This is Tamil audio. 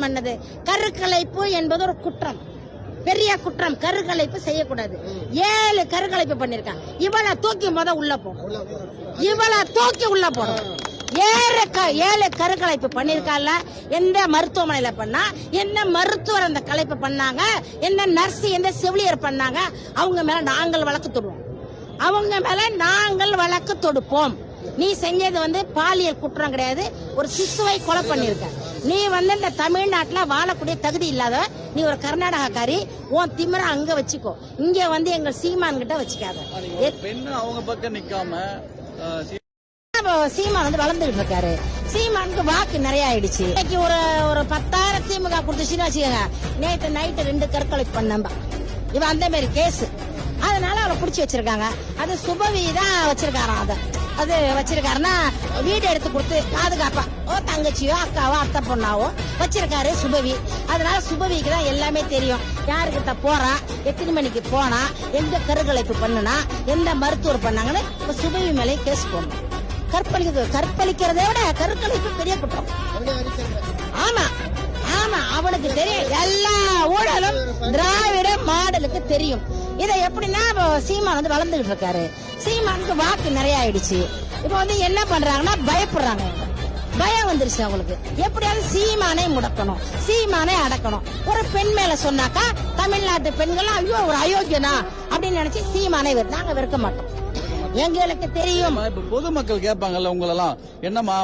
சீமான் பண்ணது கருக்கலைப்பு என்பது ஒரு குற்றம். பெரிய குற்றம். கருக்கலைப்பு செய்யக்கூடாது. ஏழு கருக்கலைப்பு பண்ணிருக்கான் இவளை தூக்கி முத உள்ள போகும் இவளை தூக்கி உள்ள போடும் ஏழு க- ஏழு கருக்கலைப்பு பண்ணிருக்கால எந்த மருத்துவமனையில பண்ணா என்ன மருத்துவர் அந்த கலைப்பு பண்ணாங்க என்ன நர்ஸ் எந்த செவிலியர் பண்ணாங்க அவங்க மேல நாங்கள் வழக்கு தொடுவோம். அவங்க மேல நாங்கள் வழக்கு தொடுப்போம். நீ செஞ்சது வந்து பாலியல் குற்றம் கிடையாது. ஒரு சிசுவை கொலை பண்ணிருக்க நீ வந்து இந்த தமிழ்நாட்டுல வாழக்கூடிய தகுதி இல்லாத நீ ஒரு கர்நாடகாக்காரி உன் திமிர அங்க வச்சுக்கோ. இங்க வந்து எங்க சீமான் கிட்ட வச்சுக்காத பெண்ணு அவங்க பக்கம் நிக்காம சீமான் வந்து வளர்ந்துகிட்டு இருக்காரு. சீமானுக்கு வாக்கு நிறைய ஆயிடுச்சு. இன்னைக்கு ஒரு ஒரு பத்தாயிரம் திமுக கொடுத்துச்சுன்னு வச்சுக்கோங்க. நேற்று நைட்டு ரெண்டு கற்கொலை பண்ணம்பா இவன் அந்த மாதிரி கேஸ் அதனால அவளை புடிச்சு வச்சிருக்காங்க. அது சுபவி தான் வச்சிருக்காராம் அத. அது வச்சிருக்காருன்னா வீடு எடுத்து கொடுத்து பாதுகாப்பா. ஓ தங்கச்சியோ அக்காவோ அத்தை பொண்ணாவோ வச்சிருக்காரு சுபவி. அதனால சுபவிக்கு தான் எல்லாமே தெரியும். யாருக்கிட்ட போறா எத்தனை மணிக்கு போனா எந்த கருக்கலைப்பு பண்ணுனா எந்த மருத்துவர் பண்ணாங்கன்னு சுபவி மேலே கேஸ் போடணும். கற்பழிக்கிறது கற்பழிக்கிறதை விட கருக்கலைப்பு பெரிய குற்றம். ஆமா ஆமா அவனுக்கு தெரியும். எல்லா ஊழலும் திராவிட மாடலுக்கு தெரியும். இதை எப்படின்னா இப்போ சீமான் வந்து வளர்ந்துகிட்டு இருக்காரு. அவங்களுக்கு வாக்கு நிறைய ஆயிடுச்சு இப்போ வந்து என்ன பண்றாங்கன்னா பயப்படுறாங்க. பயம் வந்துருச்சு அவங்களுக்கு. எப்படியாவது சீமானை முடக்கணும். சீமானை அடக்கணும். ஒரு பெண் மேல சொன்னாக்கா தமிழ்நாட்டு பெண்கள் ஐயோ ஒரு அயோக்கியனா? அப்படின்னு நினைச்சு சீமானை நாங்க வெறுக்க மாட்டோம். எங்களுக்கு தெரியும். பொதுமக்கள் கேட்பாங்கல்ல உங்களெல்லாம் என்னமா